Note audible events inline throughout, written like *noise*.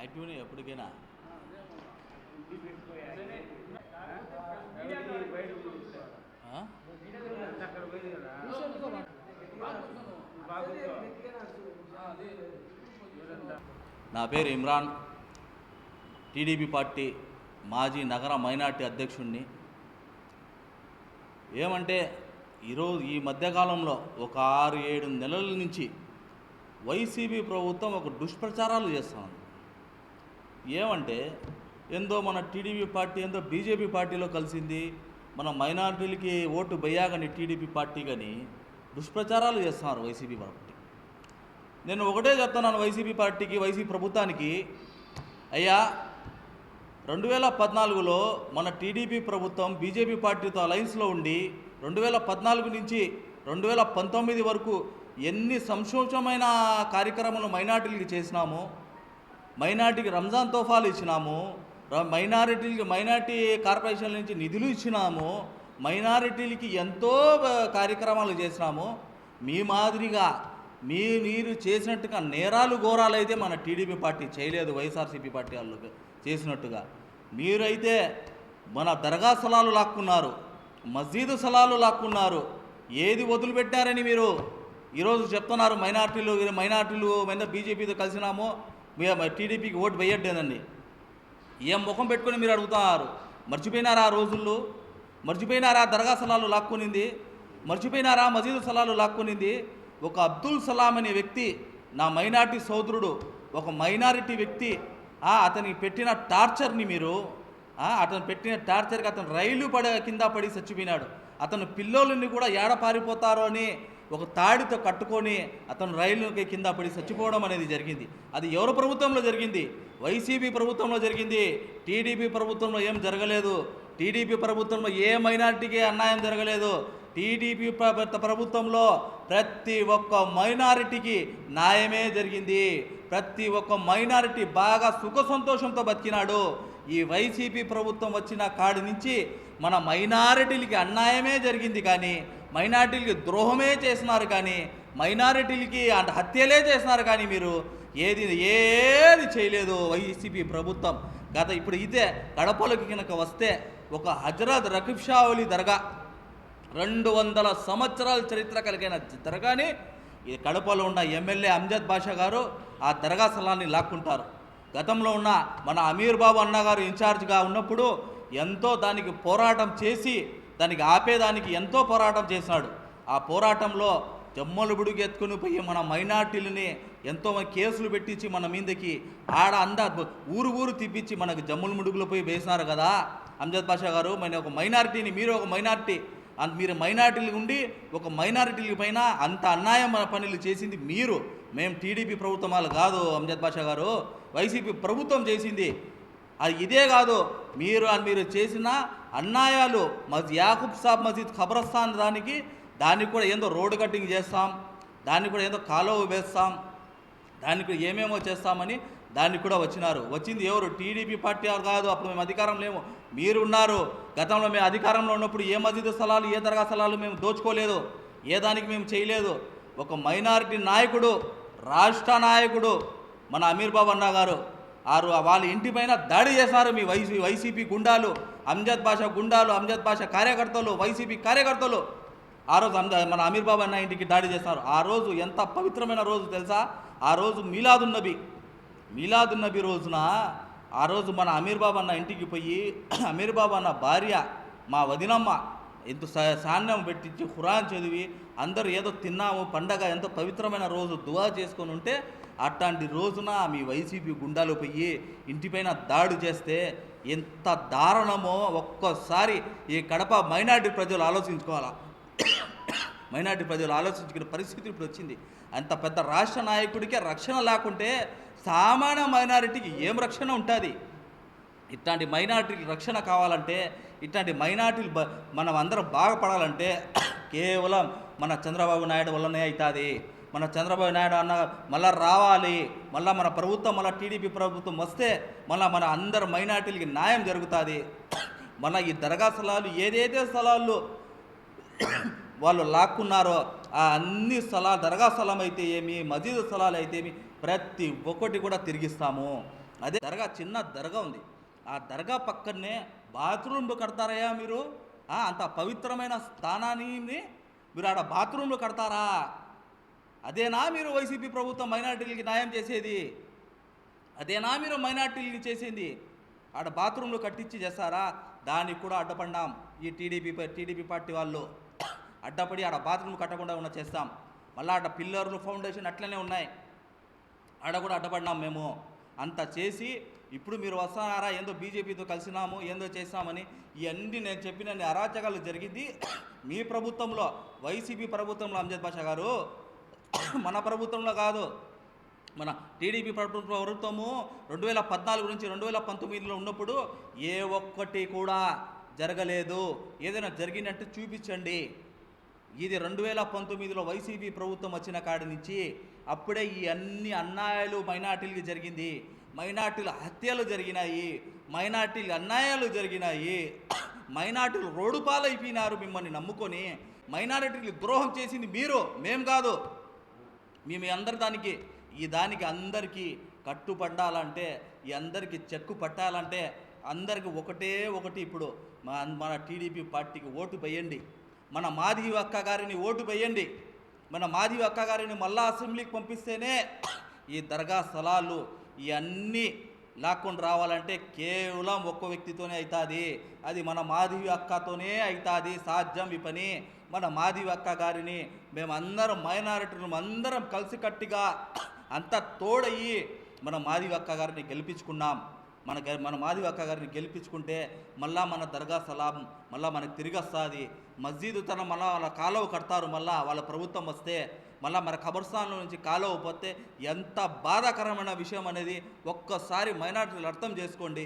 యాక్టివ్నే ఎప్పటికైనా. నా పేరు ఇమ్రాన్. టీడీపీ పార్టీ మాజీ నగర మైనార్టీ అధ్యక్షుడిని ఏమంటే ఈరోజు ఈ మధ్యకాలంలో ఒక ఆరు ఏడు నెలల నుంచి వైసీపీ ప్రభుత్వం ఒక దుష్ప్రచారాలు చేస్తుంది. ఏమంటే ఏందో మన టీడీపీ పార్టీ ఏందో బీజేపీ పార్టీలో కలిసింది మన మైనార్టీలకి ఓటు బయ్యాగని టీడీపీ పార్టీ కానీ దుష్ప్రచారాలు చేస్తున్నారు వైసీపీ పార్టీ. నేను ఒకటే చెప్తున్నాను వైసీపీ పార్టీకి వైసీపీ ప్రభుత్వానికి. అయ్యా రెండు వేల పద్నాలుగులో మన టీడీపీ ప్రభుత్వం బీజేపీ పార్టీతో అలయన్స్లో ఉండి రెండు వేల పద్నాలుగు నుంచి రెండు వేల పంతొమ్మిది వరకు ఎన్ని సంక్షోభమైన కార్యక్రమాలు మైనార్టీలకి చేసినామో మైనార్టీకి రంజాన్ తోఫాలు ఇచ్చినాము మైనారిటీలకి మైనార్టీ కార్పొరేషన్ నుంచి నిధులు ఇచ్చినాము మైనారిటీలకి ఎంతో కార్యక్రమాలు చేసినాము. మీ మాదిరిగా మీ మీరు చేసినట్టుగా నేరాలు ఘోరాలు అయితే మన టీడీపీ పార్టీ చేయలేదు వైఎస్ఆర్సీపీ పార్టీ వాళ్ళు చేసినట్టుగా. మీరైతే మన దర్గా స్థలాలు లాక్కున్నారు మసీదు స్థలాలు లాక్కున్నారు. ఏది వదిలిపెట్టారని మీరు ఈరోజు చెప్తున్నారు మైనార్టీలు మైనార్టీలు మీద బీజేపీతో కలిసినాము. టీడీపీకి ఓటు వేయట్లేదండి. ఏం ముఖం పెట్టుకొని మీరు అడుగుతున్నారు మర్చిపోయినారా ఆ రోజుల్లో? మర్చిపోయినారా దర్గా సలాలు లాక్కునింది? మర్చిపోయినారా మసీదు సలాలు లాక్కునింది? ఒక అబ్దుల్ సలాం అనే వ్యక్తి నా మైనార్టీ సోదరుడు ఒక మైనారిటీ వ్యక్తి అతనికి పెట్టిన టార్చర్ని మీరు అతను పెట్టిన టార్చర్కి అతను రైలు పడ కింద పడి చచ్చిపోయినాడు. అతను పిల్లోళ్ళని కూడా ఏడ పారిపోతారో అని ఒక తాడితో కట్టుకొని అతను రైలుకి కింద పడి చచ్చిపోవడం అనేది జరిగింది. అది ఎవరు ప్రభుత్వంలో జరిగింది? వైసీపీ ప్రభుత్వంలో జరిగింది. టీడీపీ ప్రభుత్వంలో ఏం జరగలేదు. టీడీపీ ప్రభుత్వంలో ఏ మైనారిటీకి అన్యాయం జరగలేదు. టీడీపీ ప్రభుత్వంలో ప్రతి ఒక్క మైనారిటీకి న్యాయమే జరిగింది. ప్రతి ఒక్క మైనారిటీ బాగా సుఖ సంతోషంతో బతికినాడు. ఈ వైసీపీ ప్రభుత్వం వచ్చిన కాడి నుంచి మన మైనారిటీలకి అన్యాయమే జరిగింది కానీ మైనార్టీలకి ద్రోహమే చేసినారు కానీ మైనారిటీలకి అంటే హత్యలే చేస్తున్నారు కానీ మీరు ఏది ఏది చేయలేదు వైసీపీ ప్రభుత్వం. గత ఇప్పుడు ఇదే కడపలోకి కనుక వస్తే ఒక హజరత్ రకీబ్ షా దర్గా రెండు వందల సంవత్సరాల చరిత్ర కలిగిన దర్గాని ఈ కడపలో ఉన్న ఎమ్మెల్యే అంజద్ బాషా గారు ఆ దర్గా స్థలాన్ని లాక్కుంటారు. గతంలో ఉన్న మన అమీర్ బాబు అన్నగారు ఇన్ఛార్జ్గా ఉన్నప్పుడు ఎంతో దానికి పోరాటం చేసి దానికి ఆపేదానికి ఎంతో పోరాటం చేశాడు. ఆ పోరాటంలో జమ్మలు బుడుగెత్తుకుని పోయి మన మైనార్టీలని ఎంతో కేసులు పెట్టించి మన మీదకి ఆడ అంద ఊరు ఊరు తిప్పించి మనకు జమ్ముల ముడుగులు పోయి వేసినారు కదా. అంజద్ పాషా గారు మన ఒక మైనారిటీని మీరు ఒక మైనారిటీ అంత మీరు మైనార్టీలు ఉండి ఒక మైనారిటీల పైన అంత అన్యాయం పనులు చేసింది మీరు. మేము టీడీపీ ప్రభుత్వం వాళ్ళు కాదు అంజద్ బాషా గారు. వైసీపీ ప్రభుత్వం చేసింది. అది ఇదే కాదు. మీరు మీరు చేసిన అన్యాయాలు మజ్ యాకూబ్ సాబ్ మసీద్ ఖబరస్థాన్ దానికి దానికి కూడా ఏందో రోడ్డు కట్టింగ్ చేస్తాం దానికి కూడా ఏదో కాలువ వేస్తాం దానికి కూడా ఏమేమో చేస్తామని దానికి కూడా వచ్చినారు. వచ్చింది ఎవరు? టీడీపీ పార్టీ కాదు అప్పుడు మేము అధికారం లేము. మీరు ఉన్నారు గతంలో మేము అధికారంలో ఉన్నప్పుడు ఏ మసీదు స్థలాలు ఏ దర్గా స్థలాలు మేము దోచుకోలేదు ఏ దానికి మేము చేయలేదు. ఒక మైనారిటీ నాయకుడు రాష్ట్ర నాయకుడు మన అమీర్ బాబు అన్న గారు ఆరు వాళ్ళ ఇంటి పైన దాడి చేశారు మీ వైసీ వైసీపీ గుండాలు అంజద్ బాషా గుండాలు అంజద్ బాషా కార్యకర్తలు వైసీపీ కార్యకర్తలు. ఆ రోజు మన అమీర్ బాబు అన్న ఇంటికి దాడి చేస్తున్నారు ఆ రోజు ఎంత పవిత్రమైన రోజు తెలుసా? ఆ రోజు మీలాదున్నబి మీలాదున్నబి రోజున ఆ రోజు మన అమీర్ బాబు అన్న ఇంటికి పోయి *clears throat* అమీర్ బాబు అన్న భార్య మా వదినమ్మ ఎంత సా- సాన్యం పెట్టించి ఖురాన్ చదివి అందరూ ఏదో తిన్నాము పండగ ఎంతో పవిత్రమైన రోజు దువా చేసుకొని ఉంటే అట్లాంటి రోజున మీ వైసీపీ గుండాలు పోయి ఇంటిపైన దాడి చేస్తే ఎంత దారుణమో ఒక్కోసారి ఈ కడప మైనార్టీ ప్రజలు ఆలోచించుకోవాలా? *coughs* మైనార్టీ ప్రజలు ఆలోచించుకునే పరిస్థితి ఇప్పుడు వచ్చింది. అంత పెద్ద రాష్ట్ర నాయకుడికే రక్షణ లేకుంటే సామాన్య మైనారిటీకి ఏం రక్షణ ఉంటుంది? ఇట్లాంటి మైనార్టీకి రక్షణ కావాలంటే ఇట్లాంటి మైనార్టీలు బ మనం అందరం బాగుపడాలంటే *clears throat* కేవలం మన చంద్రబాబు నాయుడు వల్లనే అవుతుంది మన చంద్రబాబు నాయుడు అన్న మళ్ళా రావాలి. మళ్ళీ మన ప్రభుత్వం మళ్ళీ టీడీపీ ప్రభుత్వం వస్తే మళ్ళీ మన అందరు మైనార్టీలకి న్యాయం జరుగుతుంది. *clears throat* మళ్ళీ ఈ దర్గా స్థలాలు ఏదైతే స్థలాల్లో *clears throat* వాళ్ళు లాక్కున్నారో ఆ అన్ని స్థలాలు దర్గా స్థలం అయితే ఏమి మసీదు స్థలాలు అయితే ఏమి ప్రతి ఒక్కటి కూడా తిరిగిస్తాము. అదే దర్గా చిన్న దర్గా ఉంది. ఆ దర్గా పక్కనే బాత్రూమ్లు కడతారయ్యా మీరు? అంత పవిత్రమైన స్థానాన్ని మీరు ఆడ బాత్రూమ్లు కడతారా? అదేనా మీరు వైసీపీ ప్రభుత్వం మైనార్టీలకి న్యాయం చేసేది? అదేనా మీరు మైనార్టీలకి చేసింది? ఆడ బాత్రూమ్లు కట్టించి చేస్తారా? దానికి కూడా అడ్డపడ్డాం ఈ టీడీపీ టీడీపీ పార్టీ వాళ్ళు. *coughs* అడ్డపడి ఆడ బాత్రూమ్ కట్టకుండా ఉన్న చేస్తాం. మళ్ళీ ఆడ పిల్లర్లు ఫౌండేషన్ అట్లనే ఉన్నాయి. ఆడ కూడా అడ్డపడినాం మేము. అంత చేసి ఇప్పుడు మీరు వస్తున్నారా ఏందో బీజేపీతో కలిసినాము ఏందో చేస్తామని ఇవన్నీ నేను చెప్పిన అరాచకాలు జరిగింది. *coughs* మీ ప్రభుత్వంలో వైసీపీ ప్రభుత్వంలో అంజద్ బాషా గారు *coughs* మన ప్రభుత్వంలో కాదు మన టీడీపీ ప్రభుత్వ ప్రభుత్వము రెండు వేల పద్నాలుగు నుంచి రెండు వేల పంతొమ్మిదిలో ఉన్నప్పుడు ఏ ఒక్కటి కూడా జరగలేదు. ఏదైనా జరిగినట్టు చూపించండి. ఇది రెండు వేల పంతొమ్మిదిలో వైసీపీ ప్రభుత్వం వచ్చిన కాడి నుంచి అప్పుడే ఈ అన్ని అన్యాయాలు మైనార్టీలకి జరిగింది. మైనార్టీల హత్యలు జరిగినాయి. మైనార్టీలు అన్యాయాలు జరిగినాయి. *coughs* మైనార్టీలు రోడ్డు పాలైపోయినారు మిమ్మల్ని నమ్ముకొని. మైనారిటీలు ద్రోహం చేసింది మీరు మేం కాదు. మేము అందరి దానికి ఈ దానికి అందరికీ కట్టుపడాలంటే ఈ అందరికీ చెక్కు పట్టాలంటే అందరికి ఒకటే ఒకటి ఇప్పుడు మన మన టీడీపీ పార్టీకి ఓటు వేయండి. మన మాధవి అక్క గారిని ఓటు వేయండి. మన మాధవి అక్క గారిని మళ్ళా అసెంబ్లీకి పంపిస్తేనే ఈ దర్గా స్థలాలు ఇవన్నీ లాక్కుండా రావాలంటే కేవలం ఒక్క వ్యక్తితోనే అవుతుంది. అది మన మాధవి అక్కతోనే అవుతుంది. సాధ్యం ఈ పని. మన మాధవి అక్క గారిని మేమందరం మైనారిటీలు అందరం కలిసికట్టిగా అంతా తోడయ్యి మన మాధవి అక్క గారిని గెలిపించుకున్నాం. మన మన మాధవి అక్క గారిని గెలిపించుకుంటే మళ్ళా మన దర్గా సలాం మళ్ళా మనకు తిరిగి వస్తుంది. మస్జీదు తన మళ్ళా వాళ్ళ కాలువ కడతారు మళ్ళా వాళ్ళ ప్రభుత్వం వస్తే మళ్ళీ మన ఖబర్స్థాన్ల నుంచి కాలువ పోతే ఎంత బాధాకరమైన విషయం అనేది ఒక్కసారి మైనార్టీలు అర్థం చేసుకోండి.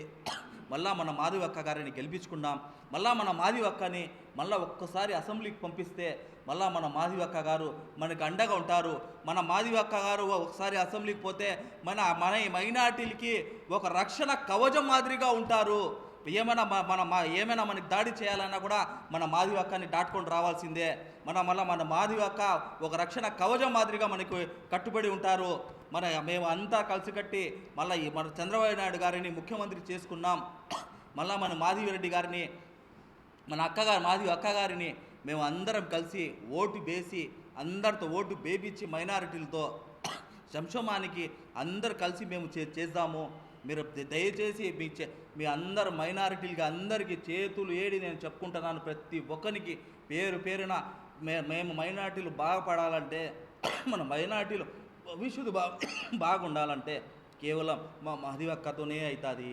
మళ్ళా మన మాధవి అక్క గారిని గెలిపించుకున్నాం. మళ్ళా మన మాధవి అక్కని మళ్ళా ఒక్కసారి అసెంబ్లీకి పంపిస్తే మళ్ళా మన మాధవి అక్క గారు మనకు అండగా ఉంటారు. మన మాధవి అక్క గారు ఒకసారి అసెంబ్లీకి పోతే మన మన మైనార్టీలకి ఒక రక్షణ కవచం మాదిరిగా ఉంటారు. ఏమైనా మన మా ఏమైనా మనకి దాడి చేయాలన్నా కూడా మన మాధవి అక్కని దాటుకొని రావాల్సిందే. మన మళ్ళీ మన మాధవి అక్క ఒక రక్షణ కవచం మాదిరిగా మనకు కట్టుబడి ఉంటారు. మన మేము అంతా కలిసికట్టి మళ్ళీ మన చంద్రబాబు నాయుడు గారిని ముఖ్యమంత్రి చేసుకున్నాం. మళ్ళీ మన మాధవి రెడ్డి గారిని మన అక్కగారు మాధవి అక్కగారిని మేము అందరం కలిసి ఓటు వేసి అందరితో ఓటు వేపించి మైనారిటీలతో శంషమానికి అందరు కలిసి మేము చే చేద్దాము. మీరు దయచేసి మీ చే మీ అందరు మైనారిటీలుగా అందరికీ చేతులు ఏడి నేను చెప్పుకుంటున్నాను ప్రతి ఒక్కరికి పేరు పేరున మే మేము మైనారిటీలు బాగుపడాలంటే మన మైనారిటీలు భవిష్యత్తు బా *coughs* బాగుండాలంటే కేవలం మా మహదివక్కతోనే అవుతుంది